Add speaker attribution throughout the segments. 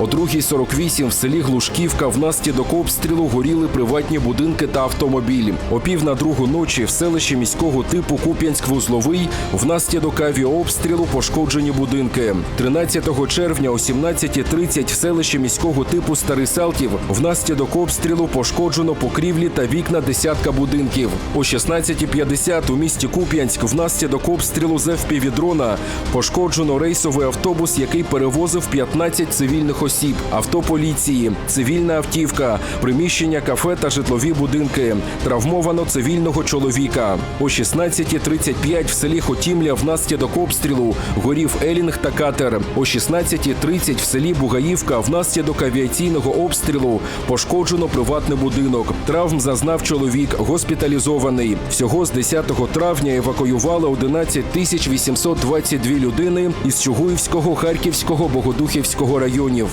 Speaker 1: О 2.48 в селі Глушківка внаслідок обстрілу горіли приватні будинки та автомобілі. О пів на другу ночі в селищі міського типу Куп'янськ-Вузловий внаслідок авіаобстрілу пошкоджені будинки. 13 червня о 17.30 в селищі міського типу Старий Салтів внаслідок обстрілу пошкоджено покрівлі та вікна десятка будинків. О 16.50 у місті Куп'янськ внаслідок обстрілу з FPV-дрона пошкоджено рейсовий автобус, який перевозив 15 цивільних осіб, авто поліції, цивільна автівка, приміщення кафе та житлові будинки. Травмовано цивільного чоловіка. О 16.35 в селі Хотімля внаслідок обстрілу горів Елінг та катер. О 16.30 в селі Бугаївка внаслідок авіаційного обстрілу пошкоджено приватний будинок. Травм зазнав чоловік, госпіталізований. Всього з 10 травня евакуювали 11 тисяч 822 людини із Чугуївського, Харківського, Богодухівського районів.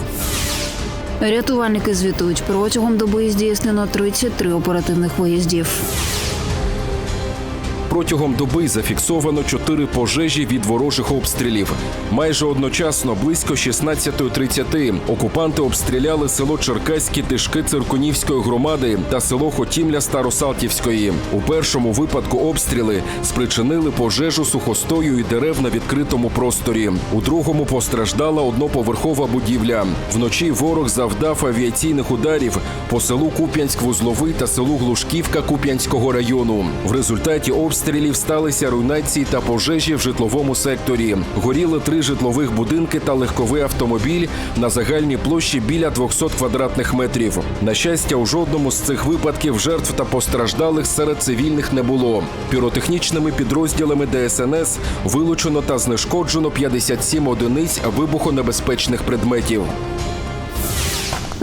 Speaker 2: Рятувальники звітують протягом доби здійснено 33 оперативних виїздів.
Speaker 1: Протягом доби зафіксовано чотири пожежі від ворожих обстрілів. Майже одночасно, близько 16.30, окупанти обстріляли село Черкаські Тишки Циркунівської громади та село Хотімля Старосалтівської. У першому випадку обстріли спричинили пожежу сухостою і дерев на відкритому просторі. У другому постраждала одноповерхова будівля. Вночі ворог завдав авіаційних ударів по селу Куп'янськ-Вузловий та селу Глушківка Куп'янського району. В результаті обстрілів сталися руйнації та пожежі в житловому секторі. Горіли три житлових будинки та легковий автомобіль на загальній площі біля 200 квадратних метрів. На щастя, у жодному з цих випадків жертв та постраждалих серед цивільних не було. Піротехнічними підрозділами ДСНС вилучено та знешкоджено 57 одиниць вибухонебезпечних предметів.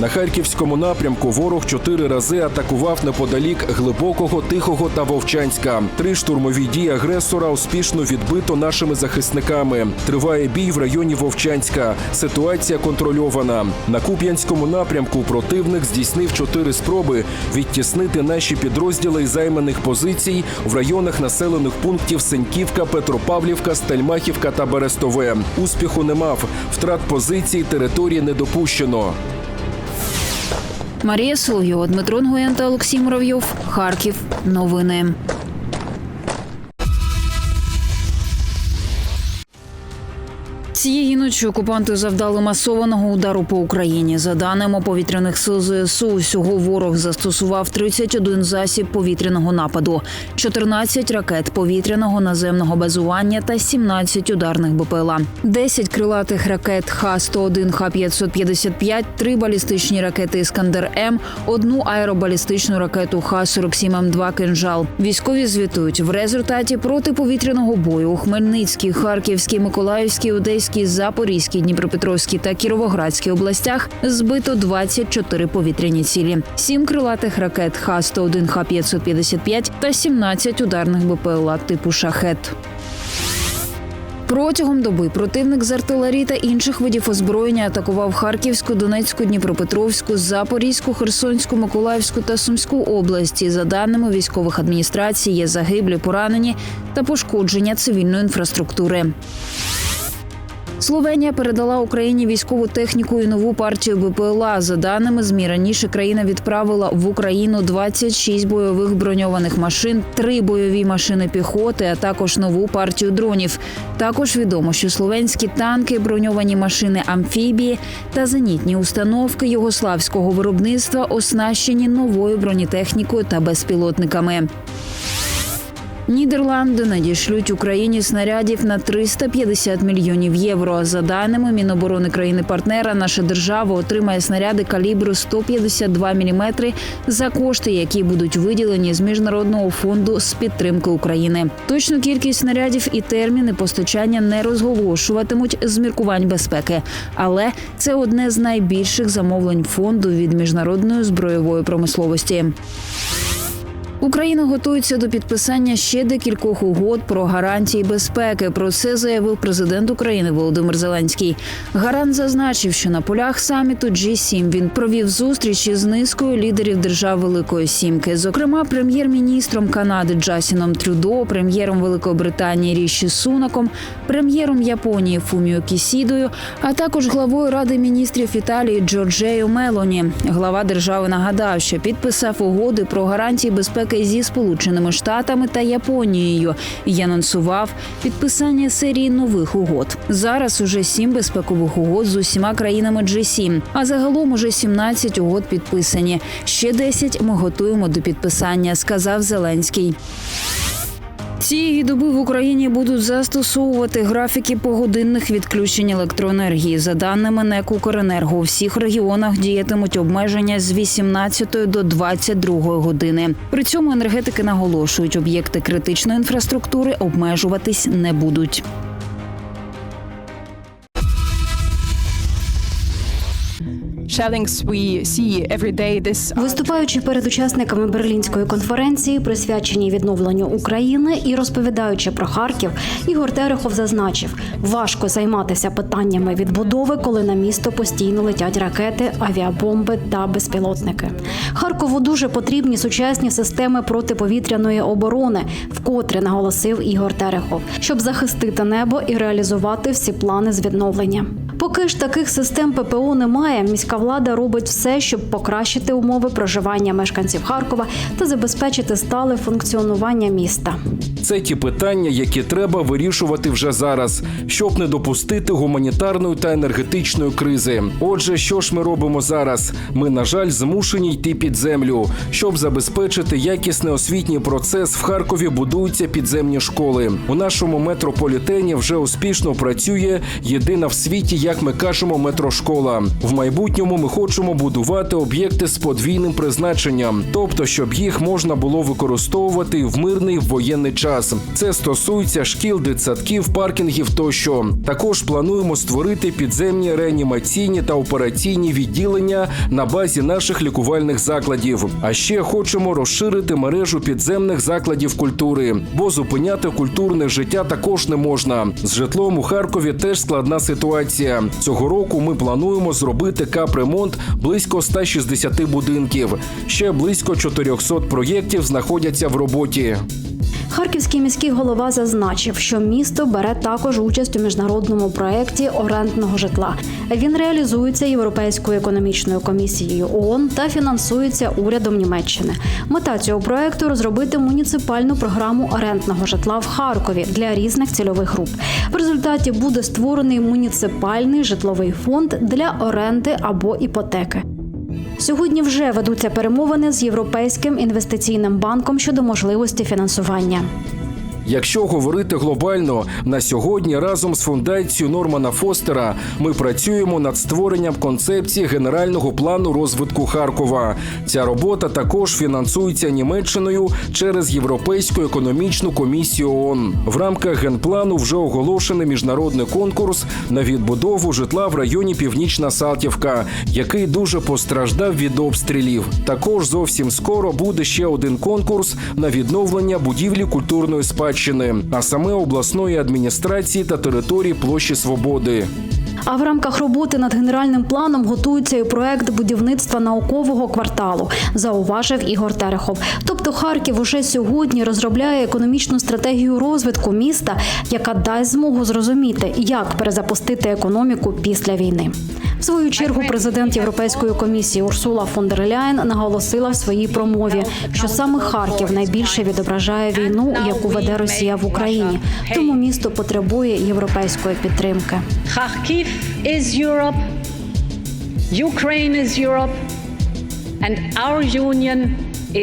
Speaker 1: На харківському напрямку ворог чотири рази атакував неподалік глибокого, тихого та вовчанська. Три штурмові дії агресора успішно відбито нашими захисниками. Триває бій в районі Вовчанська. Ситуація контрольована. На Куп'янському напрямку противник здійснив чотири спроби відтіснити наші підрозділи із займаних позицій в районах населених пунктів Сеньківка, Петропавлівка, Стельмахівка та Берестове. Успіху не мав. Втрат позицій території не допущено.
Speaker 2: Марія Соловйова, Дмитро Нгоєн та Олексій Муравйов. Харків. Новини. Цієї ночі окупанти завдали масованого удару по Україні. За даними повітряних сил ЗСУ, усього ворог застосував 31 засіб повітряного нападу, 14 ракет повітряного наземного базування та 17 ударних БПЛА, 10 крилатих ракет Х-101, Х-555, 3 балістичні ракети Іскандер М, одну аеробалістичну ракету Х-47М2 «Кинжал». Військові звітують, в результаті протиповітряного бою у Хмельницькій, Харківській, Миколаївській, Одеській, Запорізькій, Дніпропетровській та Кіровоградській областях збито 24 повітряні цілі, 7 крилатих ракет Х-101, Х-555 та 17 ударних БПЛА типу «Шахет». Протягом доби противник з артилерії та інших видів озброєння атакував Харківську, Донецьку, Дніпропетровську, Запорізьку, Херсонську, Миколаївську та Сумську області. За даними військових адміністрацій, є загиблі, поранені та пошкодження цивільної інфраструктури. Словенія передала Україні військову техніку і нову партію БПЛА. За даними ЗМІ, раніше країна відправила в Україну 26 бойових броньованих машин, три бойові машини піхоти, а також нову партію дронів. Також відомо, що словенські танки, броньовані машини амфібії та зенітні установки югославського виробництва оснащені новою бронетехнікою та безпілотниками. Нідерланди надішлють Україні снарядів на 350 мільйонів євро. За даними Міноборони країни-партнера, наша держава отримає снаряди калібру 152 мм за кошти, які будуть виділені з міжнародного фонду з підтримки України. Точну кількість снарядів і терміни постачання не розголошуватимуть з міркувань безпеки, але це одне з найбільших замовлень фонду від міжнародної збройової промисловості. Україна готується до підписання ще декількох угод про гарантії безпеки. Про це заявив президент України Володимир Зеленський. Гарант зазначив, що на полях саміту G7 він провів зустрічі з низкою лідерів держав Великої Сімки, зокрема прем'єр-міністром Канади Джасіном Трюдо, прем'єром Великої Британії Ріші Сунаком, прем'єром Японії Фуміо Кісідою, а також главою ради міністрів Італії Джорджею Мелоні. Глава держави нагадав, що підписав угоди про гарантії безпеки зі Сполученими Штатами та Японією і анонсував підписання серії нових угод. Зараз уже сім безпекових угод з усіма країнами G7, а загалом уже 17 угод підписані. Ще 10 ми готуємо до підписання, сказав Зеленський. Цієї доби в Україні будуть застосовувати графіки погодинних відключень електроенергії. За даними НЕК «Укренерго», у всіх регіонах діятимуть обмеження з 18 до 22 години. При цьому енергетики наголошують, об'єкти критичної інфраструктури обмежуватись не будуть.
Speaker 3: Виступаючи перед учасниками берлінської конференції, присвяченій відновленню України, і розповідаючи про Харків, Ігор Терехов зазначив, важко займатися питаннями відбудови, коли на місто постійно летять ракети, авіабомби та безпілотники. Харкову дуже потрібні сучасні системи протиповітряної оборони, вкотре наголосив Ігор Терехов, щоб захистити небо і реалізувати всі плани з відновлення. Поки ж таких систем ППО немає, міська влада робить все, щоб покращити умови проживання мешканців Харкова та забезпечити стале функціонування міста.
Speaker 1: Це ті питання, які треба вирішувати вже зараз, щоб не допустити гуманітарної та енергетичної кризи. Отже, що ж ми робимо зараз? Ми, на жаль, змушені йти під землю. Щоб забезпечити якісний освітній процес, в Харкові будуються підземні школи. У нашому метрополітені вже успішно працює єдина в світі, як ми кажемо, метрошкола. В майбутньому ми хочемо будувати об'єкти з подвійним призначенням, тобто, щоб їх можна було використовувати в мирний воєнний час. Це стосується шкіл, дитсадків, паркінгів тощо. Також плануємо створити підземні реанімаційні та операційні відділення на базі наших лікувальних закладів. А ще хочемо розширити мережу підземних закладів культури, бо зупиняти культурне життя також не можна. З житлом у Харкові теж складна ситуація. Цього року ми плануємо зробити капремонт близько 160 будинків. Ще близько 400 проєктів знаходяться в роботі.
Speaker 3: Харківський міський голова зазначив, що місто бере також участь у міжнародному проєкті орендного житла. Він реалізується Європейською економічною комісією ООН та фінансується урядом Німеччини. Мета цього проєкту – розробити муніципальну програму орендного житла в Харкові для різних цільових груп. В результаті буде створений муніципальний житловий фонд для оренди або іпотеки. Сьогодні вже ведуться перемовини з Європейським інвестиційним банком щодо можливості фінансування.
Speaker 1: Якщо говорити глобально, на сьогодні разом з фундацією Нормана Фостера ми працюємо над створенням концепції генерального плану розвитку Харкова. Ця робота також фінансується Німеччиною через Європейську економічну комісію ООН. В рамках генплану вже оголошений міжнародний конкурс на відбудову житла в районі Північна Салтівка, який дуже постраждав від обстрілів. Також зовсім скоро буде ще один конкурс на відновлення будівлі культурної спадщини, а саме обласної адміністрації та території площі Свободи.
Speaker 3: А в рамках роботи над генеральним планом готується і проект будівництва наукового кварталу, зауважив Ігор Терехов. Тобто Харків уже сьогодні розробляє економічну стратегію розвитку міста, яка дасть змогу зрозуміти, як перезапустити економіку після війни. В свою чергу президент Європейської комісії Урсула фон дер Ляєн наголосила в своїй промові, що саме Харків найбільше відображає війну, яку веде Росія в Україні. Тому місто потребує європейської підтримки.
Speaker 4: Europe, Ukraine is Europe, and our union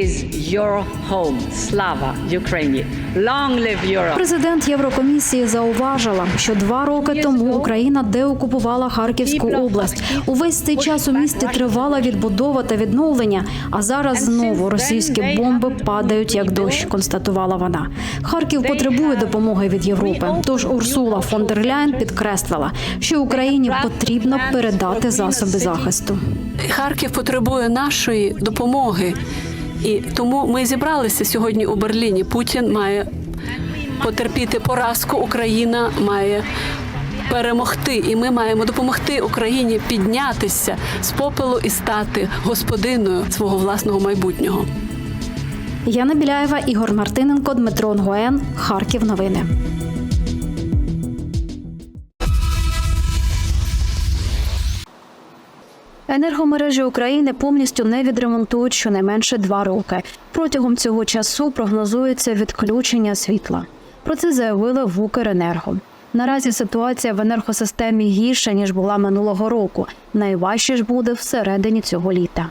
Speaker 4: is your home. Slava Ukraini. Long live Europe.
Speaker 3: Президент Єврокомісії зауважила, що два роки тому Україна деокупувала Харківську область. Увесь цей час у місті тривала відбудова та відновлення. А зараз знову російські бомби падають як дощ. Констатувала вона. Харків потребує допомоги від Європи. Тож Урсула фон дер Ляйн підкреслила, що Україні потрібно передати засоби захисту.
Speaker 5: Харків потребує нашої допомоги. І тому ми зібралися сьогодні у Берліні. Путін має потерпіти поразку. Україна має перемогти, і ми маємо допомогти Україні піднятися з попелу і стати господиною свого власного майбутнього.
Speaker 3: Яна Біляєва, Ігор Мартиненко, Дмитро Нгоен, Харків. Новини. Енергомережі України повністю не відремонтують щонайменше два роки. Протягом цього часу прогнозується відключення світла. Про це заявили в Укренерго. Наразі ситуація в енергосистемі гірша ніж була минулого року. Найважче ж буде всередині цього літа.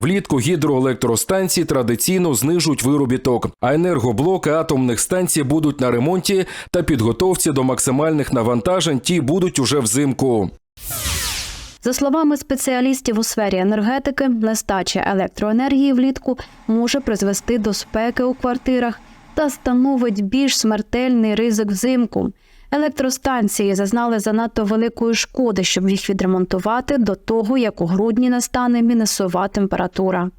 Speaker 1: Влітку гідроелектростанції традиційно знижують виробіток, а енергоблоки атомних станцій будуть на ремонті та підготовці до максимальних навантажень. Ті будуть уже взимку.
Speaker 3: За словами спеціалістів у сфері енергетики, нестача електроенергії влітку може призвести до спеки у квартирах та становить більш смертельний ризик взимку. Електростанції зазнали занадто великої шкоди, щоб їх відремонтувати до того, як у грудні настане мінусова температура.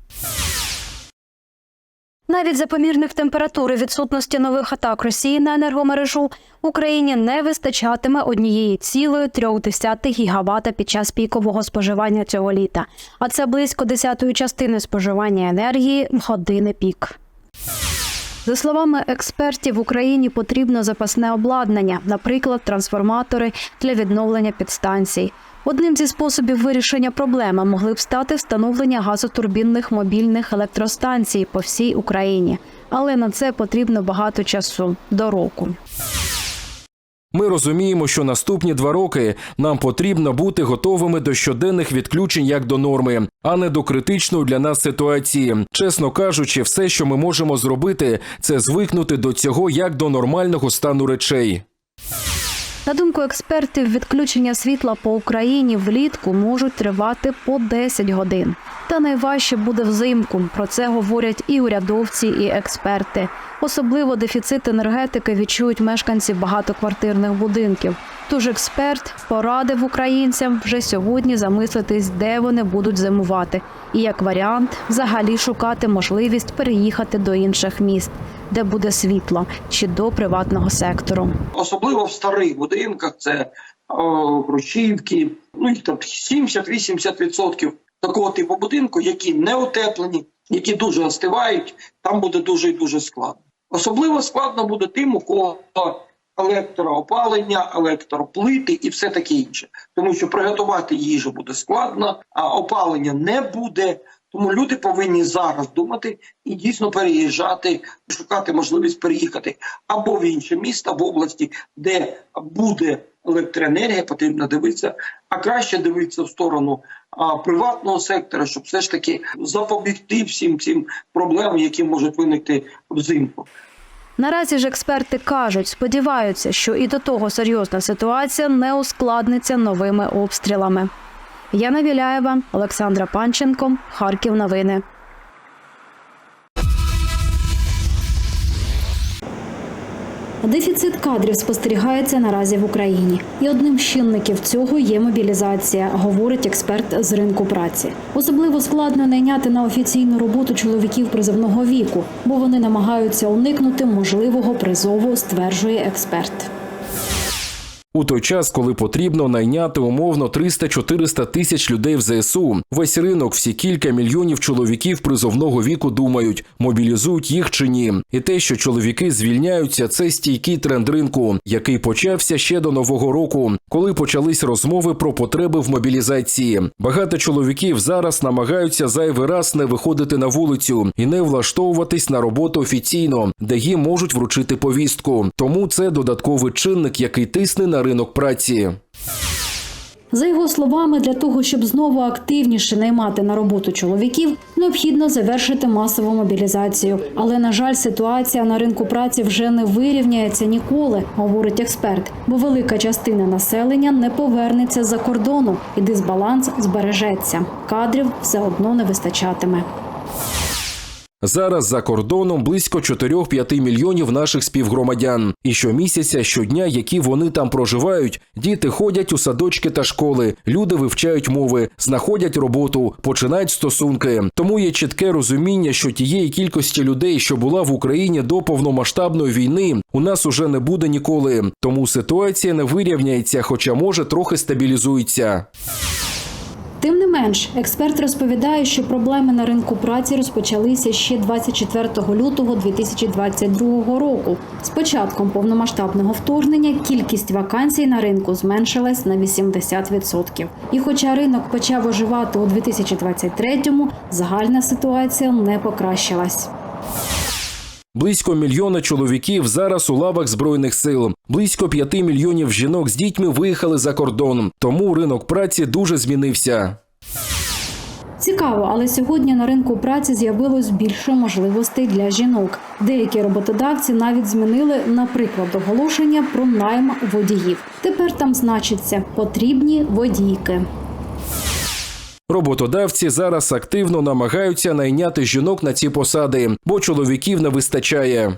Speaker 3: Навіть за помірних температур і відсутності нових атак Росії на енергомережу Україні не вистачатиме однієї цілої трьох десятих гігавата під час пікового споживання цього літа. А це близько десятої частини споживання енергії в години пік. За словами експертів, в Україні потрібно запасне обладнання, наприклад, трансформатори для відновлення підстанцій. Одним зі способів вирішення проблеми могли б стати встановлення газотурбінних мобільних електростанцій по всій Україні, але на це потрібно багато часу до року.
Speaker 1: Ми розуміємо, що наступні два роки нам потрібно бути готовими до щоденних відключень як до норми, а не до критичної для нас ситуації. Чесно кажучи, все, що ми можемо зробити, це звикнути до цього як до нормального стану речей.
Speaker 3: На думку експертів, відключення світла по Україні влітку можуть тривати по 10 годин. Та найважче буде взимку. Про це говорять і урядовці, і експерти. Особливо дефіцит енергетики відчують мешканці багатоквартирних будинків. Тож експерт порадив українцям вже сьогодні замислитись, де вони будуть зимувати, і як варіант взагалі шукати можливість переїхати до інших міст, де буде світло, чи до приватного сектору.
Speaker 6: особливо в старих будинках, це о, Хрущівки, ну їх там 70-80% такого типу будинку, які не утеплені, які дуже остивають, там буде дуже і дуже складно. Особливо складно буде тим, у кого електроопалення, електроплити і все таке інше. Тому що приготувати їжу буде складно, а опалення не буде. Тому люди повинні зараз думати і дійсно переїжджати, шукати можливість переїхати або в інше місто, в області, де буде електроенергія, потрібно дивитися, а краще дивитися в сторону а, приватного сектора, щоб все ж таки запобігти всім цим проблемам, які можуть виникти взимку.
Speaker 3: Наразі ж експерти кажуть, сподіваються, що і до того серйозна ситуація не ускладниться новими обстрілами. Яна Віляєва, Олександра Панченко, Харків. Новини. Дефіцит кадрів спостерігається наразі в Україні, і одним з чинників цього є мобілізація, говорить експерт з ринку праці. Особливо складно найняти на офіційну роботу чоловіків призовного віку, бо вони намагаються уникнути можливого призову, стверджує експерт.
Speaker 1: У той час, коли потрібно найняти умовно 300-400 тисяч людей в ЗСУ, весь ринок, всі кілька мільйонів чоловіків призовного віку думають, мобілізують їх чи ні. І те, що чоловіки звільняються, це стійкий тренд ринку, який почався ще до нового року, коли почались розмови про потреби в мобілізації. Багато чоловіків зараз намагаються зайвий раз не виходити на вулицю і не влаштовуватись на роботу офіційно, де їм можуть вручити повістку. Тому це додатковий чинник, який тисне на ринок праці.
Speaker 3: За його словами, для того, щоб знову активніше наймати на роботу чоловіків, необхідно завершити масову мобілізацію. Але на жаль, ситуація на ринку праці вже не вирівняється ніколи, говорить експерт, бо велика частина населення не повернеться за кордону і дисбаланс збережеться. Кадрів все одно не вистачатиме.
Speaker 1: Зараз за кордоном близько 4-5 мільйонів наших співгромадян. І щомісяця, щодня, які вони там проживають, діти ходять у садочки та школи, люди вивчають мови, знаходять роботу, починають стосунки. Тому є чітке розуміння, що тієї кількості людей, що була в Україні до повномасштабної війни, у нас уже не буде ніколи. Тому ситуація не вирівняється, хоча може трохи стабілізується.
Speaker 3: Тим не менш, експерт розповідає, що проблеми на ринку праці розпочалися ще 24 лютого 2022 року. З початком повномасштабного вторгнення кількість вакансій на ринку зменшилась на 80%. І хоча ринок почав оживати у 2023-му, загальна ситуація не покращилась.
Speaker 1: Близько мільйона чоловіків зараз у лавах збройних сил. Близько п'яти мільйонів жінок з дітьми виїхали за кордон. Тому ринок праці дуже змінився.
Speaker 3: Цікаво, але сьогодні на ринку праці з'явилось більше можливостей для жінок. Деякі роботодавці навіть змінили, наприклад, оголошення про найм водіїв. Тепер там значиться потрібні водійки.
Speaker 1: Роботодавці зараз активно намагаються найняти жінок на ці посади, бо чоловіків не вистачає.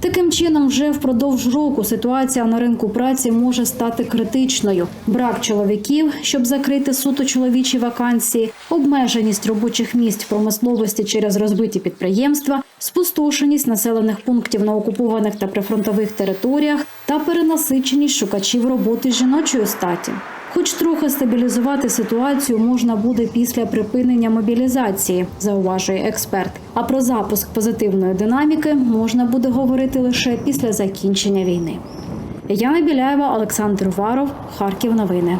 Speaker 3: Таким чином, вже впродовж року ситуація на ринку праці може стати критичною: брак чоловіків, щоб закрити суто чоловічі вакансії, обмеженість робочих місць в промисловості через розбиті підприємства, спустошеність населених пунктів на окупованих та прифронтових територіях та перенасиченість шукачів роботи жіночої статі. Хоч трохи стабілізувати ситуацію можна буде після припинення мобілізації, зауважує експерт. А про запуск позитивної динаміки можна буде говорити лише після закінчення війни. Яна Біляєва, Олександр Варов, Харків. Новини.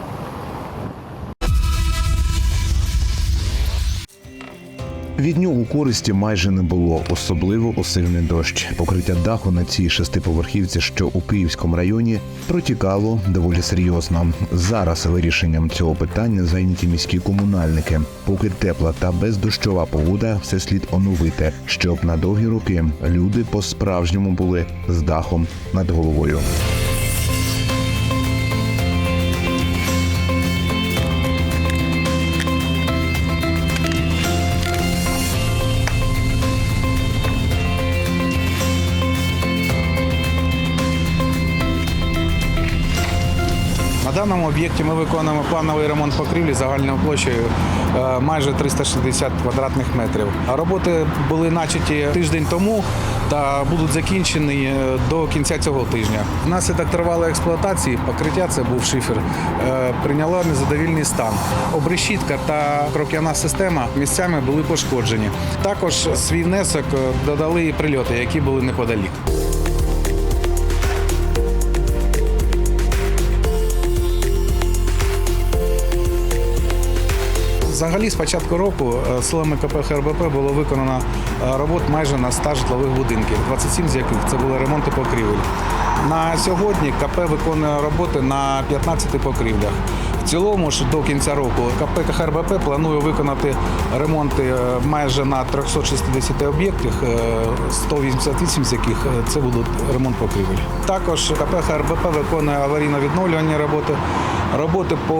Speaker 7: Від нього користі майже не було, особливо у сильний дощ. Покриття даху на цій шестиповерхівці, що у Київському районі, протікало доволі серйозно. Зараз вирішенням цього питання зайняті міські комунальники. Поки тепла та бездощова погода, все слід оновити, щоб на довгі роки люди по-справжньому були з дахом над головою.
Speaker 8: Даному об'єкті ми виконуємо плановий ремонт покрівлі загальною площею е, майже 360 квадратних метрів. Роботи були начаті тиждень тому та будуть закінчені е, до кінця цього тижня. Внаслідок тривалої експлуатації покриття це був шифер, е, прийняло незадовільний стан. Обрешітка та крок'яна система місцями були пошкоджені. Також свій внесок додали і прильоти, які були неподалік. Взагалі, з початку року е, силами КП ХРБП було виконано е, робот майже на 100 житлових будинків, 27 з яких це були ремонти покрівель. На сьогодні КП виконує роботи на 15 покрівлях. Цілому ж до кінця року КП ХРБП планує виконати ремонти е, майже на 360 об'єктах, е, 188 з яких е, це будуть ремонт покрівель. Також КП ХРБП виконує аварійно-відновлювальні роботи, роботи по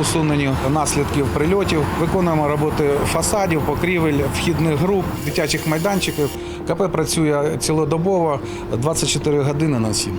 Speaker 8: усуненню наслідків прильотів. Виконуємо роботи фасадів, покрівель, вхідних груп, дитячих майданчиків. КП працює цілодобово 24 години на 7.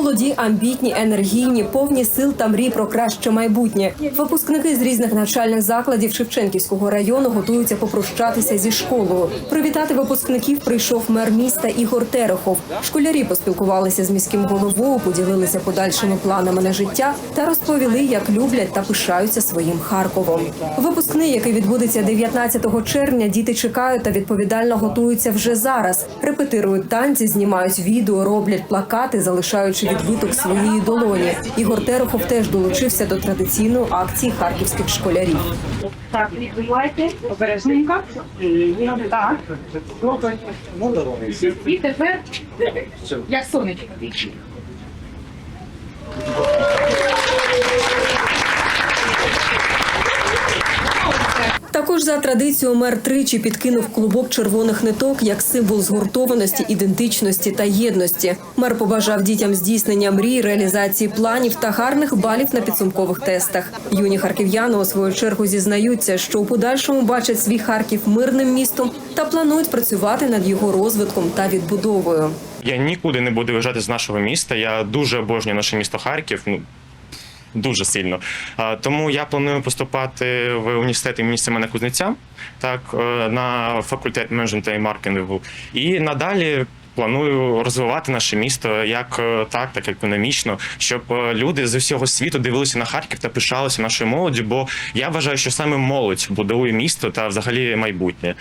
Speaker 9: Молоді, амбітні, енергійні, повні сил та мрій про краще майбутнє. Випускники з різних навчальних закладів Шевченківського району готуються попрощатися зі школою. Привітати випускників прийшов мер міста Ігор Терехов. Школярі поспілкувалися з міським головою, поділилися подальшими планами на життя та розповіли, як люблять та пишаються своїм Харковом. Випускний, який відбудеться 19 червня, діти чекають та відповідально готуються вже зараз. Репетирують танці, знімають відео, роблять плакати, залишаючи відбиток своєї долоні. Ігор Терехов теж долучився до традиційної акції харківських школярів.
Speaker 10: Так, відбивайте обережненько. Так. І тепер як сонечко.
Speaker 9: Також за традицією мер тричі підкинув клубок червоних ниток як символ згуртованості, ідентичності та єдності. Мер побажав дітям здійснення мрій, реалізації планів та гарних балів на підсумкових тестах. Юні харків'яни у свою чергу зізнаються, що у подальшому бачать свій Харків мирним містом та планують працювати над його розвитком та відбудовою.
Speaker 11: Я нікуди не буду виїжджати з нашого міста. Я дуже обожнюю наше місто Харків. Дуже сильно. Тому я планую поступати в університет імені Семена Кузнеця, так е, на факультет менеджменту і маркетингу. І надалі. Планую розвивати наше місто як е, так, так економічно, щоб е, люди з усього світу дивилися на Харків та пишалися нашою молоддю. Бо я вважаю, що саме молодь будує місто та взагалі майбутнє.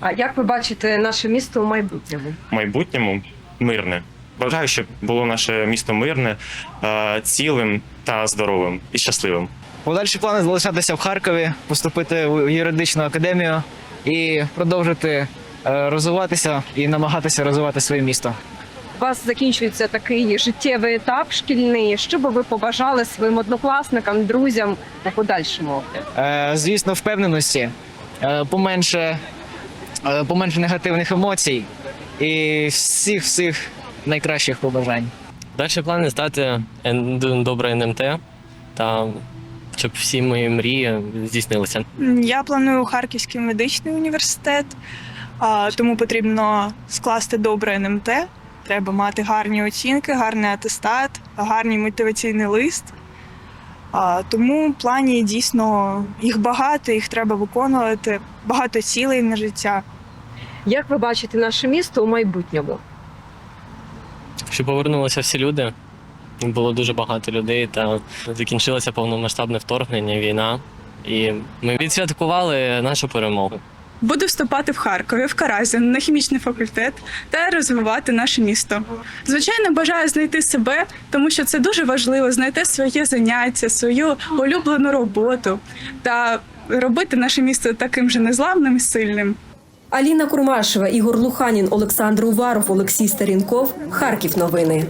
Speaker 12: А як ви бачите наше місто у майбутньому?
Speaker 11: Майбутньому мирне. Бажаю, щоб було наше місто мирне, е, цілим та здоровим і щасливим.
Speaker 13: Подальші плани залишатися в Харкові, поступити в юридичну академію і продовжити е, розвиватися і намагатися розвивати своє місто.
Speaker 12: У вас закінчується такий життєвий етап шкільний. Що би ви побажали своїм однокласникам, друзям у подальшому?
Speaker 13: Е, Звісно, впевненості, е, поменше, е, поменше негативних емоцій і всіх всіх найкращих побажань.
Speaker 14: Далі плани стати добре НМТ та щоб всі мої мрії здійснилися.
Speaker 10: Я планую Харківський медичний університет, тому потрібно скласти добре НМТ. Треба мати гарні оцінки, гарний атестат, гарний мотиваційний лист. А, тому плані дійсно їх багато, їх треба виконувати, багато цілей на життя.
Speaker 12: Як ви бачите наше місто у майбутньому?
Speaker 14: Щоб повернулися всі люди. Було дуже багато людей, та закінчилося повномасштабне вторгнення, війна. І ми відсвяткували нашу перемогу.
Speaker 10: Буду вступати в Харкові, в Каразін, на хімічний факультет та розвивати наше місто. Звичайно, бажаю знайти себе, тому що це дуже важливо знайти своє заняття, свою улюблену роботу та робити наше місто таким же незламним і сильним.
Speaker 9: Аліна Курмашева, Ігор Луханін, Олександр Уваров, Олексій Старінков. Харків новини.